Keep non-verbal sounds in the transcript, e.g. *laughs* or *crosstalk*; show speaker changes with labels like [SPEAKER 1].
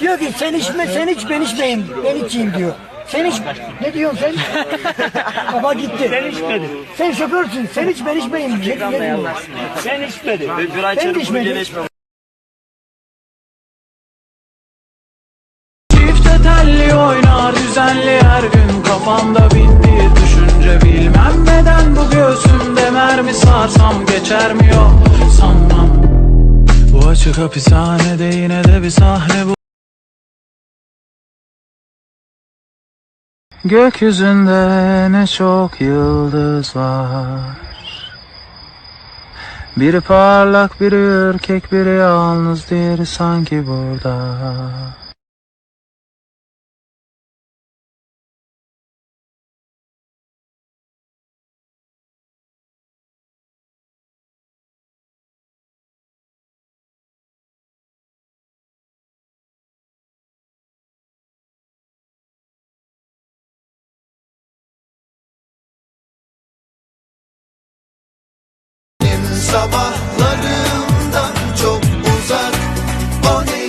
[SPEAKER 1] Diyor ki sen içme, sen iç, ben içmeyeyim. Ben içeyim diyor. Sen iç. Ne diyorsun sen? *laughs* Baba gitti.
[SPEAKER 2] Sen içmedin.
[SPEAKER 1] Sen şoförsün. Sen iç, ben içmeyeyim. Ne, ne diyor?
[SPEAKER 2] Sen içmedin.
[SPEAKER 3] Bir ay
[SPEAKER 1] Ben de içmedim.
[SPEAKER 4] Çifte telli oynar düzenli her gün Kafamda bin bir düşünce bilmem neden Bu göğsümde mermi sarsam geçer mi yok sanmam Bu açık hapishanede yine de bir sahne bu Gökyüzünde ne çok yıldız var Biri parlak, biri ürkek, biri yalnız, diğeri sanki burada.
[SPEAKER 5] Sabahlarımdan çok uzak. O ne